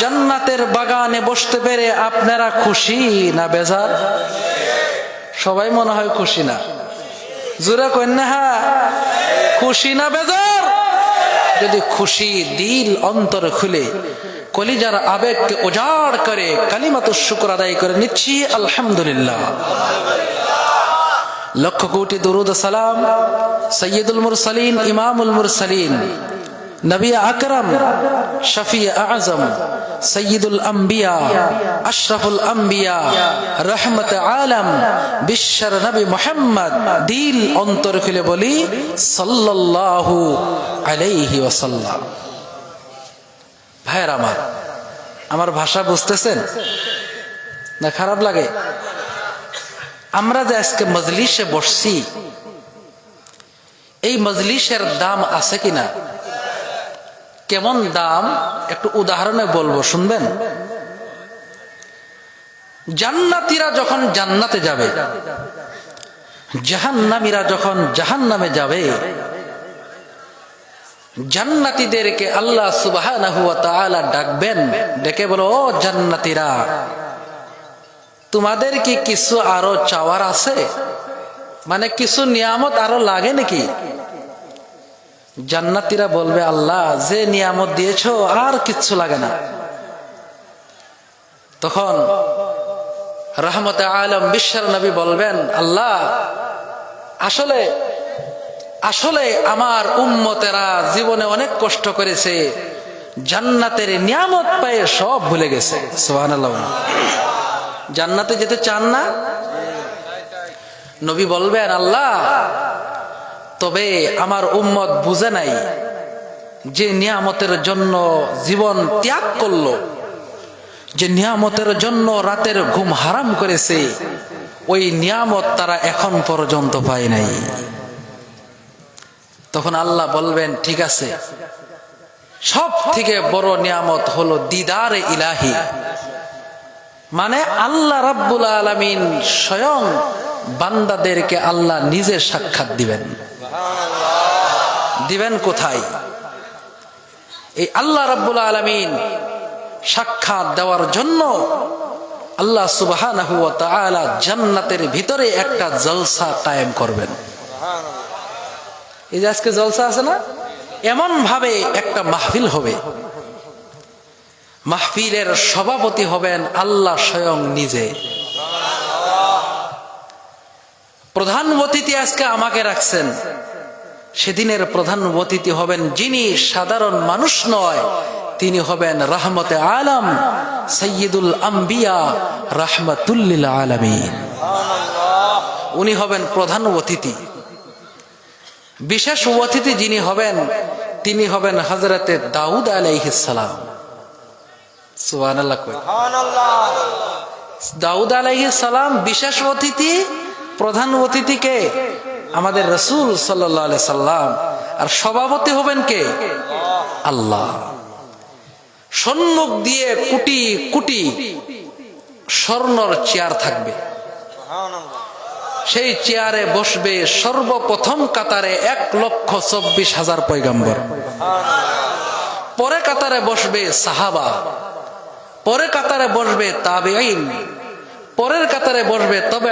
জান্নাতের বাগানে বসতে পেরে আপনারা খুশি না বেজার? সবাই মনে হয় খুশি না। জোরে কন্যা খুশি না বেজার? যদি খুশি দিল অন্তর খুলে, কলিজার আবেগকে উজাড় করে কালিমাত শুক্র আদায় করে নিচ্ছি, আলহামদুলিল্লাহ। লক্ষ কোটি দরুদ সালাম সৈয়দুল মুরসালিন, ইমামুল মুরসালিন। নবী আকরম, শফি আজম আম্বিয়া আম্বিয়া, রহমত আলম, বিশ্বর নবী মোহাম্মদ, দিল অন্তর খুলে বলি, সাল্লাল্লাহু আলাইহি ওয়াসাল্লাম। আমার আমার ভাষা বুঝতেছেন? না খারাপ লাগে? আমরা যে আজকে মজলিসে বসছি, এই মজলিসের দাম আছে কিনা? কেমন দাম? একটু উদাহরণে বলব, শুনবেন? জান্নাতিরা যখন জান্নাতে যাবে, জাহান্নামীরা যখন জাহান্নামে যাবে, জান্নাতীদেরকে আল্লাহ তাআলা ডাকবেন, ডেকে বলো, ও জান্নাতীরা, তোমাদের কি কিছু আরও চাওয়ার আছে? মানে কিছু নিয়ামত আরও লাগে নাকি? জান্নাতিরা বলবে, আল্লাহ, যে নিয়ামত দিয়েছ, আর কিচ্ছু লাগে না। তখন রহমতে আলম বিশ্বের নবী বলবেন, আল্লাহ, আসলে আসলে আমার উম্মতেরা জীবনে অনেক কষ্ট করেছে, জান্নাতের নিয়ামত পায়ে সব ভুলে গেছে। সোহান জান্নাতে যেতে চান না? নবী বলবেন, আল্লাহ তবে আমার উম্মত বুঝে নাই যে নিয়ামতের জন্য জীবন ত্যাগ করল, যে নিয়ামতের জন্য রাতের ঘুম হারাম করেছে, ওই নিয়ামত তারা এখন পর্যন্ত পায় নাই। তখন আল্লাহ বলবেন, ঠিক আছে সব থেকে বড় নিয়ামত হলো দিদার ইলাহি। মানে আল্লাহ রাব্বুল আলমিন স্বয়ং বান্দাদেরকে আল্লাহ নিজে সাক্ষাৎ দিবেন। দিবেন কোথায়? এই আল্লাহ রাব্বুল আলমিন সাক্ষাৎ দেওয়ার জন্য আল্লাহ সুবাহ জান্নাতের ভিতরে একটা জলসা কায়েম করবেন। এই যে আজকে জলসা আছে না? এমন ভাবে একটা মাহফিল হবে। মাহফিলের সভাপতি হবেন আল্লাহ স্বয়ং নিজে। প্রধান অতিথি আজকে আমাকে রাখছেন। সেদিনের প্রধান অতিথি হবেন যিনি সাধারণ মানুষ নয় তিনি হবেন রহমতে আলম সৈয়দুল আম্বিয়া রহমতুল্লিল আলমিন। উনি হবেন প্রধান অতিথি। বিশেষ অতিথি যিনি হবেন তিনি হবেন হজরতে দাউদ আলাইহিসালাম সুবান দাউদ আলাইহিস সালাম বিশেষ অতিথি প্রধান অতিথিকে আমাদের রসুল সাল্লাহ সাল্লাম আর সভাপতি হবেন কে? আল্লাহ। সম্মুখ দিয়ে কুটি কুটি স্বর্ণর চেয়ার থাকবে। সেই চেয়ারে বসবে সর্বপ্রথম কাতারে এক লক্ষ চব্বিশ হাজার পৈগম্বর পরে কাতারে বসবে সাহাবা। পরে কাতারে বসবে তাবে পরের কাতারে বসবে তবে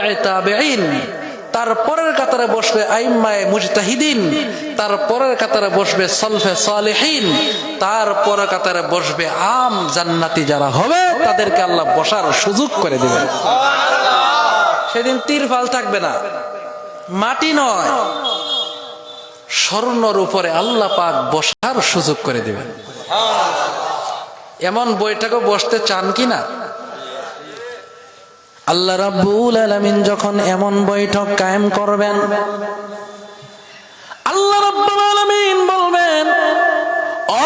তার পরের কাতারে বসবে আইম্মায় মুজতাহিদিন। তার পরের কাতারে বসবে সলফে সালেহীন। তার পরের কাতারে বসবে আম জান্নাতি যারা হবে, তাদেরকে আল্লাহ বসার সুযোগ করে দেবেন। সেদিন তিরফাল থাকবে না। মাটি নয়। স্বর্ণর উপরে আল্লাহ পাক বসার সুযোগ করে দিবেন। এমন বইটাকে বসতে চান কি না আল্লাহ রাব্বুল আলামিন যখন এমন বৈঠক কায়েম করবেন, আল্লাহ রাব্বুল আলামিন বলবেন, ও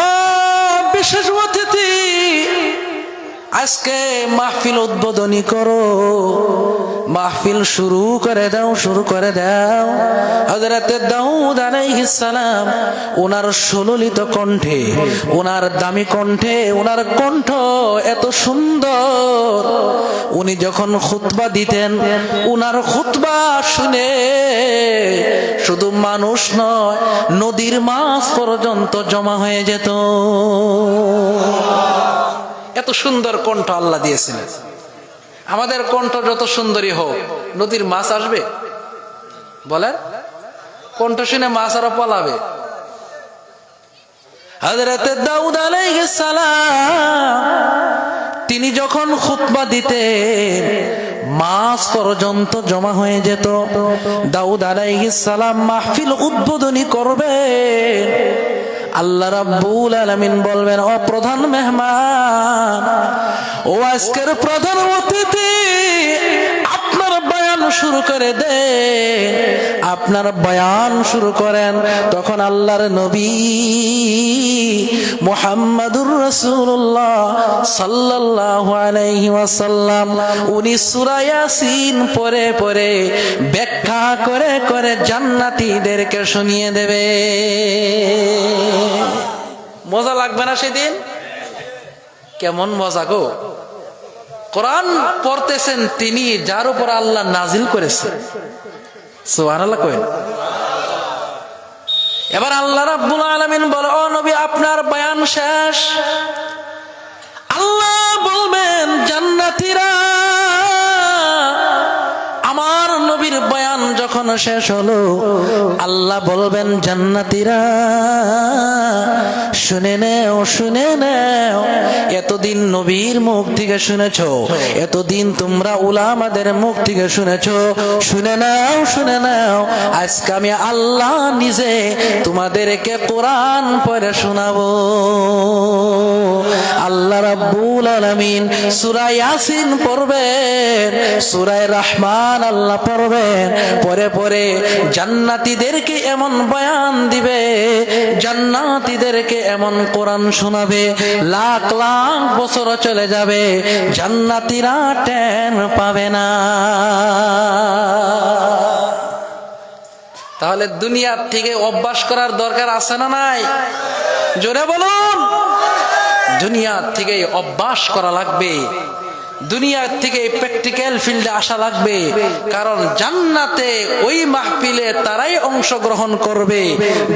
বিশেষ অতিথি, আজকে মাহফিল উদ্বোধনী করো। মাহফিল শুরু করে দাও, শুরু করে দাও। হযরতে দাউদ আলাইহিস সালাম ওনার সুললিত কণ্ঠে ওনার দামি কণ্ঠে ওনার কণ্ঠ এত সুন্দর। উনি যখন খুতবা দিতেন, উনার খুতবা শুনে শুধু মানুষ নয়, নদীর মাছ পর্যন্ত জমা হয়ে যেত। এত সুন্দর কণ্ঠ আল্লাহ দিয়েছিলেন। আমাদের কণ্ঠ যত সুন্দরী হোক, নদীর মাছ আসবে? বলেন। কণ্ঠ শুনে মাছ আরও পলাবে। হজরতে দাউদ তিনি যখন খুতবা দিতেন মাস পর্যন্ত জমা হয়ে যেত। দাউদ সালাম মাহফিল উদ্বোধনী করবে। আল্লাহ রাব্বুল আলামিন বলবেন ও প্রধান মেহমান আজকের প্রধান অতিথি আপনার বয়ান শুরু করে দেন আপনার বয়ান শুরু করেন। তখন আল্লাহর নবী মুহাম্মাদুর রাসূলুল্লাহ সাল্লাল্লাহু আলাইহি ওয়াসাল্লাম, উনি সূরা ইয়াসিন পড়ে পড়ে ব্যাখ্যা করে করে জান্নাতীদেরকে শুনিয়ে দেবে। মজা লাগবে না সেদিন? কেমন মজা গো? কোরআন পড়তেছেন তিনি, যার উপর আল্লাহ নাজিল করেছেন সুবহানাল্লাহ কইন। এবার আল্লাহ রাব্বুল আলামিন বলে, ও নবী, আপনার বয়ান শেষ। আল্লাহ বলবেন, জান্নাতীরা নবীর বয়ান যখন শেষ হলো, আল্লাহ বলবেন, জান্নাতীরা, শুনে নেও শুনে নেও, এতদিন নবীর মুখ থেকে শুনেছ, এতদিন তোমরা উলামাদের মুখ থেকে শুনেছ, শুনে নাও শুনে নাও, আজকে আমি আল্লাহ নিজে তোমাদেরকে কোরআন পরে শোনাবো। রাব্বুল আলামিন সূরা ইয়াসিন পড়বেন সূরা রহমান আল্লাহ পড়বেন পরে পরে জান্নাতীদেরকে এমন বয়ান দিবে, জান্নাতীদেরকে এমন কোরআন শোনাবে, লাখ লাখ বছর চলে যাবে, জান্নাতীরা টেন পাবে না। তাহলে দুনিয়ার থেকে অভ্যাস করার দরকার আছে না নাই? জোরে বলুন। দুনিয়ার থেকে অভ্যাস করা লাগবে। দুনিয়ার থেকে প্র্যাকটিক্যাল ফিল্ডে আসা লাগবে। কারণ জান্নাতে ওই মাহফিলে তারাই অংশগ্রহণ করবে,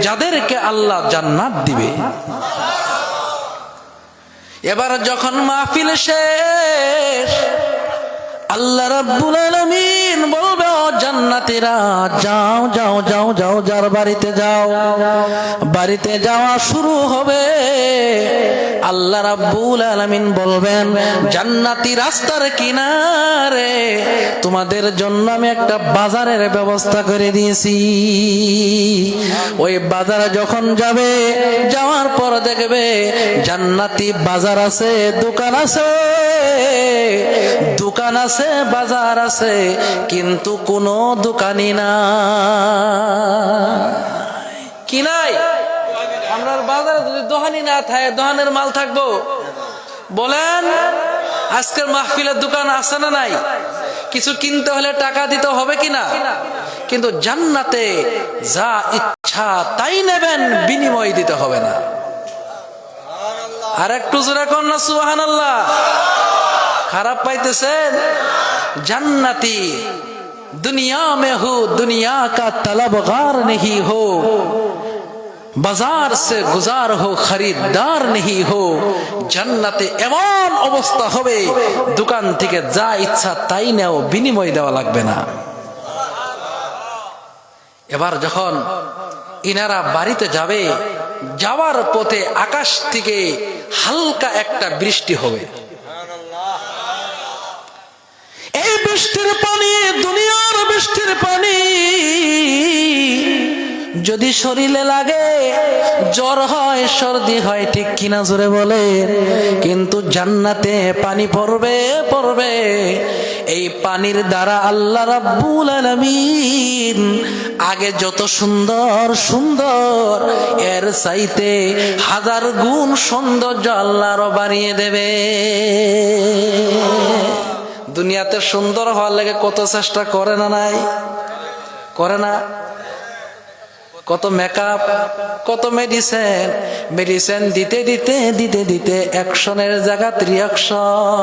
যাদেরকে আল্লাহ জান্নাত দিবে। এবার যখন মাহফিল শেষ আল্লাহ রাব্বুল আলামিন বলবে, ও জান্নাতীরা, যাও যাও যাও যাও, যার বাড়িতে যাও। বাড়িতে যাওয়া শুরু হবে। আল্লাহ রাব্বুল আলামিন বলবেন, জান্নাতি রাস্তার কিনারে তোমাদের জন্য আমি একটা বাজারের ব্যবস্থা করে দিয়েছি। ওই বাজারে যখন যাবে, যাওয়ার পর দেখবে জান্নাতি বাজার আছে, দোকান আছে। দোকান আছে, বাজার আছে, কিন্তু কোনো দোকানি না কি নাই? আমরা বাজারে যদি দোকানি না থাকে দোকানের মাল থাকব। বলেন, আজকের মাহফিলের দোকান আছে না নাই? কিছু কিনতে হলে টাকা দিতে হবে কিনা? কিন্তু জান্নাতে যা ইচ্ছা তাই নেবেন, বিনিময় দিতে হবে না। আর একটু জোরে না সুহান আল্লাহ খারাপ পাইতেছেন? জান্নাতি। দুনিয়া মে হো, দুনিয়া কা তলবগার নেই হো। বাজার সে গুজার হো, খরিদ্দার নেই হো। জান্নাতে এমন অবস্থা হবে, দোকান থেকে যা ইচ্ছা তাই নেও, বিনিময় দেওয়া লাগবে না। এবার যখন ইনারা বাড়িতে যাবে, যাওয়ার পথে আকাশ থেকে হালকা একটা বৃষ্টি হবে। বৃষ্টির পানি, দুনিয়ার বৃষ্টির পানি। যদি শরীরে লাগে, জ্বর হয়, সর্দি হয়, ঠিক কিনা জোরে বলে। কিন্তু জান্নাতে পানি পড়বে পড়বে। এই পানির দ্বারা আল্লাহ রাব্বুল আলামিন আগে যত সুন্দর সুন্দর, এর চাইতে হাজার গুণ সৌন্দর্য আল্লাহর বাড়িয়ে দেবে। দুনিয়াতে সুন্দর হওয়ার লাগে কত চেষ্টা করে না নাই? করে না? কত মেকআপ কত মেডিসিন মেডিসিন দিতে দিতে দিতে দিতে অ্যাকশনের জায়গা রিয়াকশন